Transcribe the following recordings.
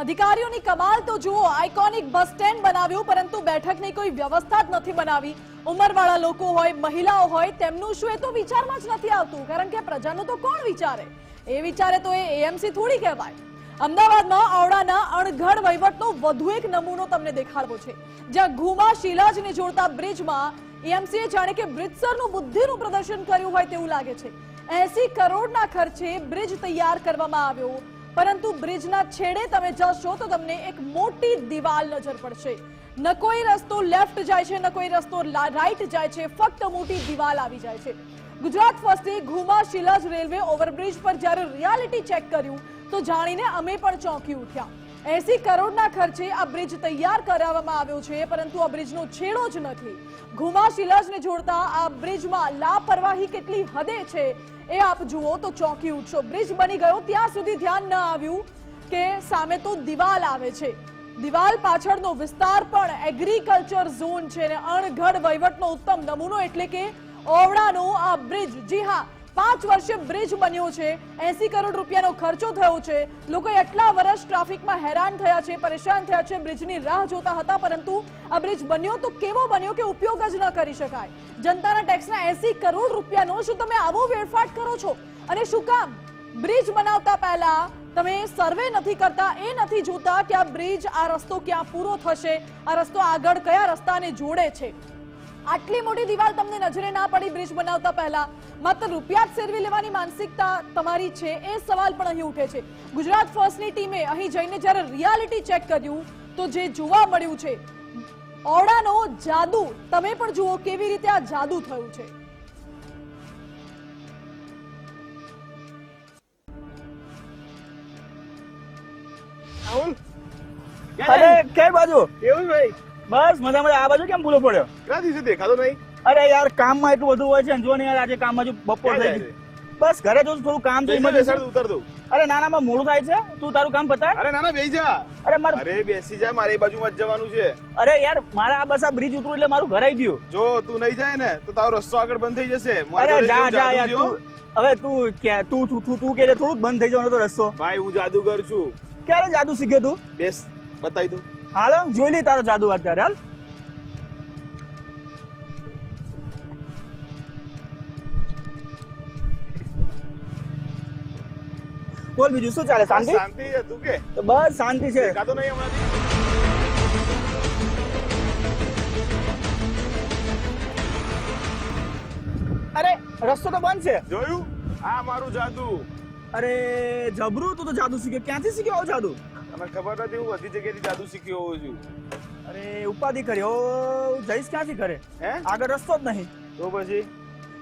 અધિકારીઓની કમાલ તો જુઓ આઇકોનિક બસ સ્ટેન્ડ બનાવ્યું, પરંતુ બેઠકની કોઈ વ્યવસ્થા જ નથી બનાવી. ઉંમરવાળા લોકો હોય, મહિલાઓ હોય, તેમનું શું એ તો વિચારમાં જ નથી આવતું, કારણ કે પ્રજાનું તો કોણ વિચારે? એ વિચારે તો એ એએમસી થોડી કહેવાય. અમદાવાદમાં ઔડાના અણઘડ વહીવટનો વધુ એક નમૂનો તમને દેખાડવો છે. જ્યાં ઘુમા શિલાજને જોડતા બ્રિજમાં એએમસીએ જાણે કે બ્રિજસરનું બુદ્ધિનું પ્રદર્શન કર્યું હોય તેવું લાગે છે. એસી કરોડના ખર્ચે બ્રિજ તૈયાર કરવામાં આવ્યો. પરંતુ બ્રિજના છેડે તમે જશો તો તમને એક મોટી દિવાલ નજર પડશે. ન કોઈ રસ્તો લેફ્ટ જાય છે, ન કોઈ રસ્તો રાઈટ જાય છે, ફક્ત મોટી દિવાલ આવી જાય છે. ગુજરાત ફર્સ્ટે ઘુમા શિલાજ રેલવે ઓવરબ્રિજ પર જ્યારે રિયાલિટી ચેક કર્યું, તો જાણીને અમે પણ ચોંકી ઉઠ્યા. એસી કરોડના ખર્ચે આ બ્રિજ તૈયાર કરાવવામાં આવ્યો છે, પરંતુ આ બ્રિજનો છેડો જ નથી. ઘુમા શિલાજને જોડતા આ બ્રિજમાં લાપરવાહી કેટલી હદે છે એ આપ જુઓ તો ચોંકી ઉઠશો. બ્રિજ બની ગયો, ત્યાં સુધી ધ્યાન ન આવ્યું કે સામે તો દિવાલ આવે છે. દિવાલ પાછળનો વિસ્તાર પણ એગ્રીકલ્ચર ઝોન છે ને અણઘડ વહીવટનો ઉત્તમ નમૂનો એટલે કે ઓવડાનો આ બ્રિજ. જી હા પાંચ વર્ષે બ્રિજ બન્યો છે. એસી કરોડ રૂપિયાનો ખર્ચો થયો છે. લોકો એટલા વર્ષ ટ્રાફિકમાં હેરાન થયા છે, પરેશાન થયા છે, બ્રિજની રાહ જોતા હતા, પરંતુ આ બ્રિજ બન્યો તો કેવો બન્યો કે ઉપયોગ જ ન કરી શકાય? જનતાના ટેક્સના એસી કરોડ રૂપિયાનો શું તમે આવો વેડફાટ કરો છો? અને શું કામ? બ્રિજ બનાવતા પહેલા તમે સર્વે નથી કરતા, એ નથી જોતા કે આ બ્રિજ, આ રસ્તો ક્યાં પૂરો થશે, આ રસ્તો આગળ કયા રસ્તાને જોડે છે? આટલી મોટી દિવાલ તમને નજરે ના પડી બ્રિજ બનાવતા પહેલા. માત્ર રૂપિયા જ સેરવી લેવાની માનસિકતા તમારી છે એ સવાલ પણ અહીં ઉઠે છે. ગુજરાત ફર્સ્ટની ટીમે અહીં જઈને જ્યારે રિયાલિટી ચેક કર્યું તો જે જોવા મળ્યું છે ઓરડાનો જાદુ તમે પણ જુઓ કેવી રીતે આ જાદુ થયું છે. રાહુલ અરે કઈ બાજુ. એવું ભાઈ? બસ મજા મજા આ બાજુ કેમ ભૂલો પડ્યો? કેટલા દિવસે દેખાતો નહીં? અરે યાર કામમાં એટલું બધું હોય છે ને જો ને યાર આજે કામ હજુ બપોર થઈ ગઈ બસ ઘરે જો થોડું કામ છે જા, બેસાડ ઉતર દઉં. અરે ના ના માં મોડું થાય છે. તું તારું કામ પતાય. અરે ના ના બેસી જા. અરે માર અરે બેસી જા મારે એ બાજુમાં જ જવાનું છે. અરે યાર મારા આ બસ આ બ્રિજ ઉતરું એટલે મારું ઘર આવી ગયું. જો તું નહીં જાય ને તો તારો રસ્તો આગળ બંધ થઈ જશે. અરે જા જા યાર તું હવે તું કે તું તું તું તું કે થોડું થોડુંક બંધ થઈ જવાનો તો રસ્તો. ભાઈ હું જાદુગર છું. ક્યારે જાદુ શીખ્યો તું? બેસ બતાવી દઉં. હાલ જોઈ લઈ તારો જાદુ અત્યારે હાલ. બોલ બીજું શું ચાલે શાંતિ? શાંતિ છે તું કે? તો બસ શાંતિ છે. કાતો નહીં હમણાંથી? અરે રસ્તો તો બંધ છે. જોયું? આ મારું જાદુ. અરે જબરું? તું તો જાદુ શીખ્યો ક્યાંથી શીખ્યો આવો જાદુ? તને ખબર નથી હું બધી જગ્યાએથી જાદુ શીખ્યો હોઉં છું. અરે ઉપાધિ કર્યો જઈશ ક્યાંથી કરે હે? આગળ રસ્તો જ નહીં. તો પછી?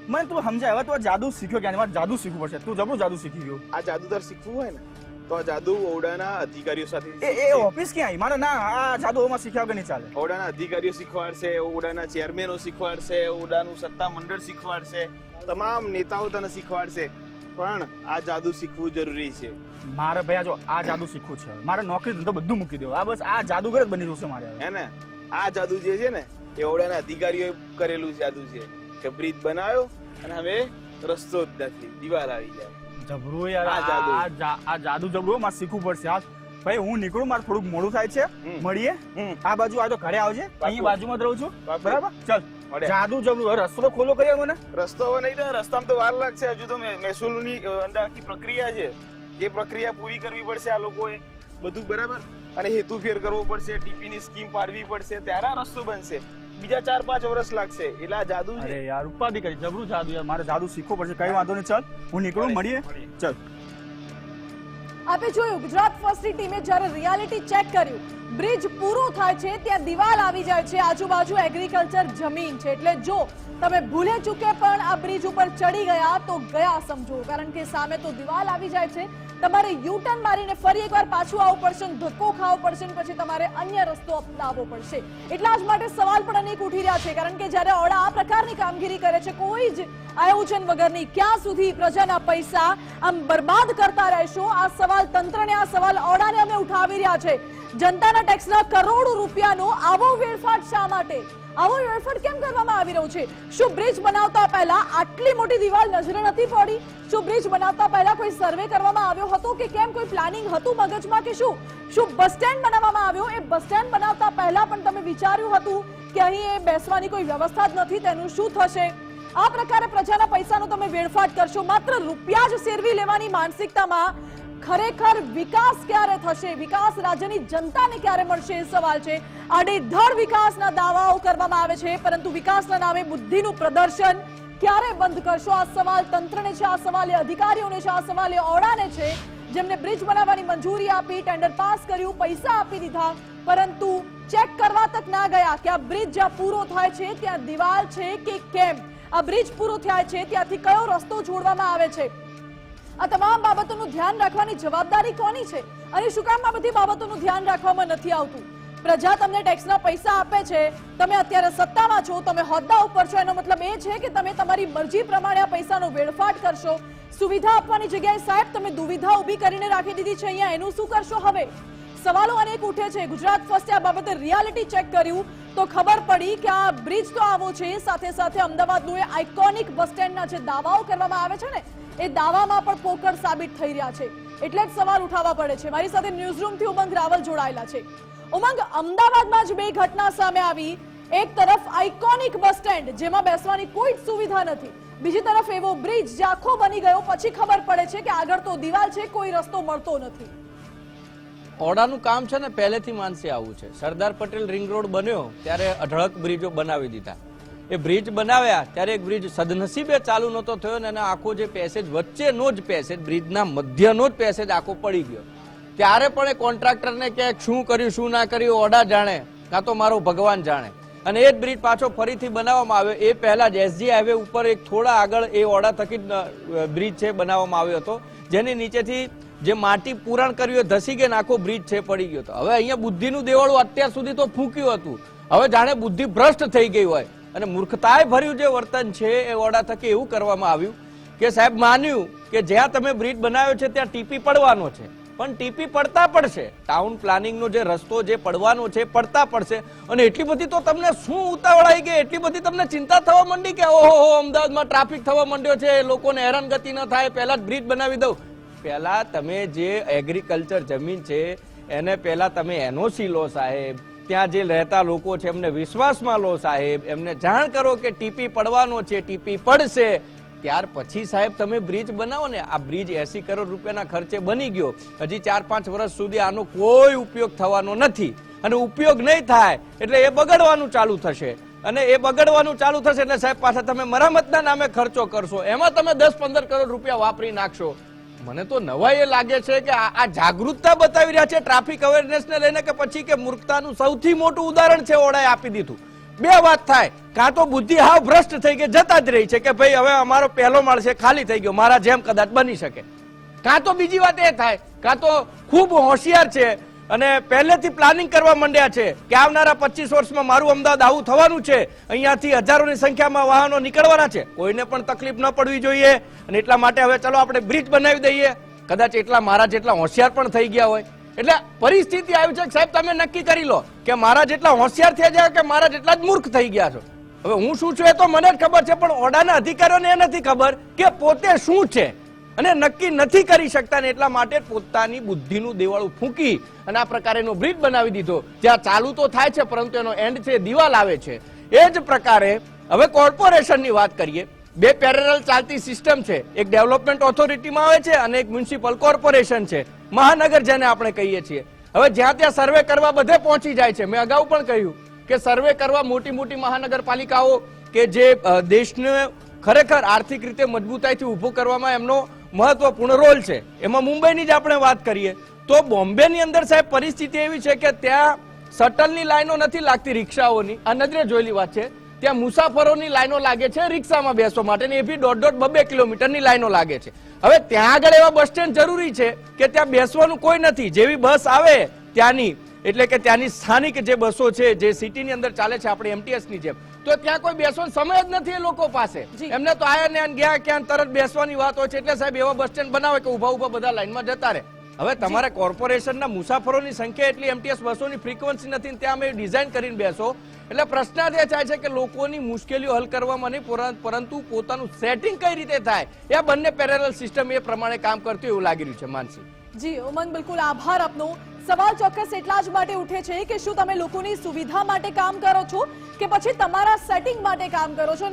મને તું સમજાય હવે તું જાદુ શીખ્યો ક્યાં મારે જાદુ શીખવું પડશે. તું જબરું જાદુ શીખી ગયો. આ જાદુ તાર શીખવું હોય ને તો આ જાદુ ઓરડાના અધિકારીઓ સાથે એ એ ઓફિસ ક્યાં આવી મારે ના આ જાદુ ઓમાં શીખ્યા વગર નહીં ચાલે. ઓરડાના અધિકારીઓ શીખવાડશે ઓરડાના ચેરમેનો શીખવાડશે ઓરડાનું સત્તા મંડળ શીખવાડશે તમામ નેતાઓ તને શીખવાડશે. પણ આ જાદુ શીખવું જરૂરી છે. મારે ભાઈ જો આ જાદુ શીખવું છે. મારે નોકરી ધંધો બધું મૂકી દેવું. આ બસ આ જાદુગર જ બની છે મારે હે ને? આ જાદુ જે છે ને એ ઓડાના અધિકારીઓએ કરેલું જાદુ છે. કે બ્રિજ બનાવ્યો અને હવે રસ્તો જ નથી. દિવાલ આવી જાય. જબરું યાર આ જાદુ. આ જાદુ જબરું મારે શીખવું પડશે. આ ભાઈ હું નીકળું મારે થોડુંક મોડું થાય છે. મળીએ. આ બાજુ આ તો ઘરે આવજે. અહીં બાજુમાં જ રહું છું. બરાબર? ચાલ. જાદુ જબરું. હવે રસ્તો ખોલો કરી મને. રસ્તો હવે નહીં રસ્તામાં તો વાર લાગશે. હજુ તો મહેસૂલ મહેસૂલની અંદર આખી પ્રક્રિયા છે. એ પ્રક્રિયા પૂરી કરવી પડશે આ લોકોએ. બધું બરાબર? અને હેતુ ફેર કરવો પડશે. ટીપીની સ્કીમ પાડવી પડશે. ત્યારે આ રસ્તો બનશે. બીજા ચાર પાંચ વર્ષ લાગશે. એટલે આ જાદુ છે. યાર ઉપાધિ કરી. જબરું જાદુ યાર. મારે જાદુ શીખવું પડશે. કઈ વાંધો નહીં. ચાલ હું નીકળું. મળીએ. ચાલ. આપે જોયું ગુજરાત ફર્સ્ટની ટીમે જ્યારે રિયાલિટી ચેક કર્યું બ્રિજ પૂરો થાય છે, ત્યાં દિવાલ આવી જાય છે, આજુબાજુ એગ્રીકલ્ચર જમીન છે. એટલે જો તમે ભૂલે ચૂકે પણ આ બ્રિજ ઉપર ચડી ગયા, તો ગયા સમજો. કારણ કે સામે તો દિવાલ આવી જાય છે. તમારે યુટર્ન મારીને ફરી એકવાર પાછું આવવું પડશે ધક્કો ખાવો પડશે પછી તમારે અન્ય રસ્તો અપનાવવો પડશે. એટલા જ માટે સવાલ પણ અનેક ઉઠી રહ્યા છે. કારણ કે જ્યારે ઓળા આ પ્રકારની કામગીરી કરે છે, કોઈ જ આયોજન વગરની ક્યાં સુધી પ્રજાના પૈસા આમ બરબાદ કરતા રહેશો? આ સવાલ તંત્રને, આ સવાલ ઓડાને અમે ઉઠાવી રહ્યા છે. જનતાના ટેક્સના કરોડો રૂપિયાનો આવો વેડફાટ શા માટે? આવો વેડફાટ કેમ કરવામાં આવી રહ્યો છે? શું બ્રિજ બનાવતા પહેલા આટલી મોટી દિવાલ નજરે નથી પડી? શું બ્રિજ બનાવતા પહેલા કોઈ સર્વે કરવામાં આવ્યો હતો કે કેમ કોઈ પ્લાનિંગ હતું મગજમાં કે શું? શું બસ સ્ટેન્ડ બનાવવામાં આવ્યો? એ બસ સ્ટેન્ડ બનાવતા પહેલા પણ તમે વિચાર્યું હતું કે અહીં એ બેસવાની કોઈ વ્યવસ્થા જ નથી, તેનું શું થશે? આ પ્રકારે પ્રજાના પૈસાનો તમે વેડફાટ કરશો, માત્ર રૂપિયા જ સેરવી લેવાની માનસિકતામાં ખરેખર વિકાસ ક્યારે થશે? વિકાસ રાજ્યની જનતાને ક્યારે મળશે? એ સવાલ છે. આડેધડ વિકાસના દાવાઓ કરવામાં આવે છે, પરંતુ વિકાસના નામે બુદ્ધિનું પ્રદર્શન ક્યારે બંધ કરશો? આ સવાલ તંત્રને છે, આ સવાલ અધિકારીઓને છે, આ સવાલ એ ઓડાને છે. જેમને બ્રિજ બનાવવાની મંજૂરી આપી, ટેન્ડર પાસ કર્યું, પૈસા આપી દીધા, પરંતુ ચેક કરવા તક ના ગયા કે આ બ્રિજ જ્યાં પૂરો થાય છે, ત્યાં દિવાલ છે કે કેમ? આ બ્રિજ પૂરો થાય છે, ત્યાંથી કયો રસ્તો જોડવામાં આવે છે? આ તમામ બાબતોનું ધ્યાન રાખવાની જવાબદારી કોની છે? અને શું કામ આ બધી બાબતોનું ધ્યાન રાખવામાં નથી આવતું? પ્રજા તમને ટેક્સના પૈસા આપે છે, તમે અત્યારે સત્તામાં છો, તમે હોદ્દા ઉપર છો, એનો મતલબ એ છે કે તમે તમારી મરજી પ્રમાણે આ પૈસાનો વેડફાટ કરશો. સુવિધા આપવાની જગ્યાએ સાહેબ, તમે દુવિધા ઊભી કરીને રાખી દીધી છે, અહીંયા એનું શું કરશો હવે? સવાલો અનેક ઉઠે છે, ગુજરાત ફર્સ્ટે આ બાબતે રિયાલિટી ચેક કર્યું, તો ખબર પડી કે આ બ્રિજ તો આવો છે, સાથે સાથે અમદાવાદનું એ આઇકોનિક બસ સ્ટેન્ડના જે દાવાઓ કરવામાં આવે છે ને એ દાવામાં પણ પોકળ સાબિત થઈ રહ્યા છે. એટલે જ સવાલ ઉઠાવવા પડે છે. મારી સાથે ન્યૂઝરૂમથી ઉમંગ રાવલ જોડાયેલા છે. ઉમંગ, અમદાવાદમાં જ બે ઘટના સામે આવી. એક તરફ આઇકોનિક બસ સ્ટેન્ડ જેમાં બેસવાની કોઈ જ સુવિધા નથી. બીજી તરફ એવો બ્રિજ જે આખો બની ગયો. પછી ખબર પડે છે કે આગળ તો દિવાલ છે, કોઈ રસ્તો મળતો નથી. ઓડાનું કામ છે ને, પહેલેથી માનસી આવું છે. સરદાર પટેલ રિંગ રોડ બન્યો, ત્યારે અઢળક બ્રિજો બનાવી દીધા. એ બ્રિજ બનાવ્યા, ત્યારે એક બ્રિજ સદનસીબે ચાલુ નહોતો થયો ને એનો આખો જે પેસેજ વચ્ચેનો જ પેસેજ બ્રિજના મધ્યનો જ પેસેજ આખો પડી ગયો. ત્યારે પણ એ કોન્ટ્રાક્ટરને કે શું કર્યું, શું ના કર્યું ઓડા જાણે, કાં તો મારો ભગવાન જાણે. અને એ જ બ્રિજ પાછો ફરીથી બનાવવામાં આવ્યો. એ પહેલા જ એસજી હાઈવે ઉપર એક થોડા આગળ એ ઓડા થકી બ્રિજ છે બનાવવામાં આવ્યો હતો. જેની નીચેથી જે માટી પૂરણ કર્યું ધસી ગઈ આખો બ્રિજ છે પડી ગયો હતો. હવે અહીંયા બુદ્ધિનું દેવાળું અત્યાર સુધી તો ફૂંક્યું હતું. હવે જાણે બુદ્ધિ ભ્રષ્ટ થઈ ગઈ હોય. અને મૂર્ખતાએ ભર્યું જે વર્તન છે એ ઓડા થકી એવું કરવામાં આવ્યું કે સાહેબ માન્યું કે જ્યાં તમે બ્રિજ બનાવ્યો છે ત્યાં ટીપી પડવાનો છે. પણ ટીપી પડતા પડશે. ટાઉન પ્લાનિંગનો જે રસ્તો જે પડવાનો છે પડતા પડશે. અને એટલી બધી તો તમને શું ઉતાવળ આવી ગઈ? એટલી બધી તમને ચિંતા થવા માંડી કે ઓહો અમદાવાદમાં ટ્રાફિક થવા માંડ્યો છે લોકોને હેરાનગતિ ન થાય, પહેલા જ બ્રિજ બનાવી દઉં. પહેલા તમે જે એગ્રીકલ્ચર જમીન છે, એને પહેલા તમે એનઓસી લો સાહેબ. ત્યાં જે રહેતા લોકો છે, એમને વિશ્વાસમાં લો સાહેબ. એમને જાણ કરો કે ટીપી પડવાનો છે, ટીપી પડશે. ત્યાર પછી સાહેબ તમે બ્રિજ બનાવો ને, આ બ્રિજ એસી કરોડ રૂપિયાના ખર્ચે બની ગયો. હજી ચાર પાંચ વર્ષ સુધી આનો કોઈ ઉપયોગ થવાનો નથી. અને ઉપયોગ નહીં થાય, એટલે એ બગડવાનું ચાલુ થશે. અને એ બગડવાનું ચાલુ થશે એટલે સાહેબ પાછા તમે મરામતના નામે ખર્ચો કરશો. એમાં તમે દસ પંદર કરોડ રૂપિયા વાપરી નાખશો. મને તો નવાઈ એ લાગે છે કે આ જાગૃતતા બતાવી રહ્યા છે ટ્રાફિક અવેરનેસ ને લઈને કે પછી કે મૂર્ખતાનું સૌથી મોટું ઉદાહરણ છે ઓળાએ આપી દીધું. બે વાત થાય. કાં તો બુદ્ધિ હાવ ભ્રષ્ટ થઈ ગઈ જતા જ રહી છે કે ભાઈ હવે અમારો પહેલો માળ છે, ખાલી થઈ ગયો. મારા જેમ કદાચ બની શકે. કાં તો બીજી વાત એ થાય. કાં તો ખૂબ હોશિયાર છે અને પહેલેથી પ્લાનિંગ કરવા માંડ્યા છે કે આવનારા પચીસ વર્ષમાં મારું અમદાવાદ આવું થવાનું છે. અહીંયાથી હજારોની સંખ્યામાં વાહનો નીકળવાના છે. કોઈને પણ તકલીફ ન પડવી જોઈએ. અને એટલા માટે હવે ચલો આપણે બ્રિજ બનાવી દઈએ. કદાચ એટલા મારા જેટલા હોશિયાર પણ થઈ ગયા હોય. એટલે પરિસ્થિતિ આવી છે સાહેબ, તમે નક્કી કરી લો કે મારા જેટલા હોશિયાર થયા ગયા કે મારા જેટલા જ મૂર્ખ થઈ ગયા છો. હવે હું શું છું એ તો મને જ ખબર છે, પણ ઓડાના અધિકારીઓને એ નથી ખબર કે પોતે શું છે. અને નક્કી નથી કરી શકતા ને એટલા માટે પોતાની બુદ્ધિનું દેવાળું ફૂંકી અને આ પ્રકારેનો બ્રિજ બનાવી દીધો. જ્યાં ચાલુ તો થાય છે, પરંતુ એનો એન્ડ છે, દિવાલ આવે છે. એ જ પ્રકારે હવે કોર્પોરેશનની વાત કરીએ. બે પેરેલલ ચાલતી સિસ્ટમ છે. એક ડેવલપમેન્ટ ઓથોરિટીમાં આવે છે અને એક મ્યુનિસિપલ કોર્પોરેશન છે. મહાનગર જેને આપણે કહીએ છીએ. હવે જ્યાં ત્યાં સર્વે કરવા બધે પહોંચી જાય છે. મેં અગાઉ પણ કહ્યું કે સર્વે કરવા મોટી મોટી મહાનગરપાલિકાઓ કે જે દેશને ખરેખર આર્થિક રીતે મજબૂતાઈથી ઊભું કરવામાં એમનો મહત્વપૂર્ણ રોલ છે. એમાં મુંબઈની જ આપણે વાત કરીએ. તો બોમ્બેની અંદર સાહેબ પરિસ્થિતિ એવી છે કે ત્યાં શટલની લાઈનો નથી લાગતી રિક્ષાઓની. આ નજરે જોયેલી વાત છે. ત્યાં મુસાફરોની લાઈનો લાગે છે, રિક્ષામાં બેસવા માટે એ બી દોઢ દોઢ બબે કિલોમીટરની લાઈનો લાગે છે. હવે ત્યાં આગળ એવા બસ સ્ટેન્ડ જરૂરી છે કે ત્યાં બેસવાનું કોઈ નથી. જેવી બસ આવે ત્યાંની, એટલે કે ત્યાંની સ્થાનિક જે બસો છે, જે સિટીની અંદર ચાલે છે, આપણે એમટીએસની જેમ. તો ત્યાં કોઈ બેસવાનો સમય જ નથી એ લોકો પાસે. એમને તો આયા ને ગયા ક્યાં તરત બેસવાની વાત હોય છે. એટલે સાહેબ એવા બસ સ્ટેન્ડ બનાવે કે ઊભા ઊભા બધા લાઈનમાં જતા રહે. હવે તમારે કોર્પોરેશનના મુસાફરોની સંખ્યા એટલી એમટીએસ બસોની ફ્રીક્વન્સી નથી ત્યાં અમે ડિઝાઇન કરીને બેસો. એટલે પ્રશ્ન જે થાય છે કે લોકોની મુશ્કેલીઓ હલ કરવામાં નહીં પર- પરંતુ પોતાનું સેટિંગ કઈ રીતે થાય? એ બંને પેરેલલ સિસ્ટમ એ પ્રમાણે કામ કરતી એવું લાગી રહ્યું છે માનસી. જી ઉમંગ બિલકુલ આભાર આપનો. સવાલ ચોક્કસ એટલા જ માટે ઉઠે છે કે શું તમે લોકોની સુવિધા માટે કામ કરો છો કે પછી તમારા સેટિંગ માટે કામ કરો છો?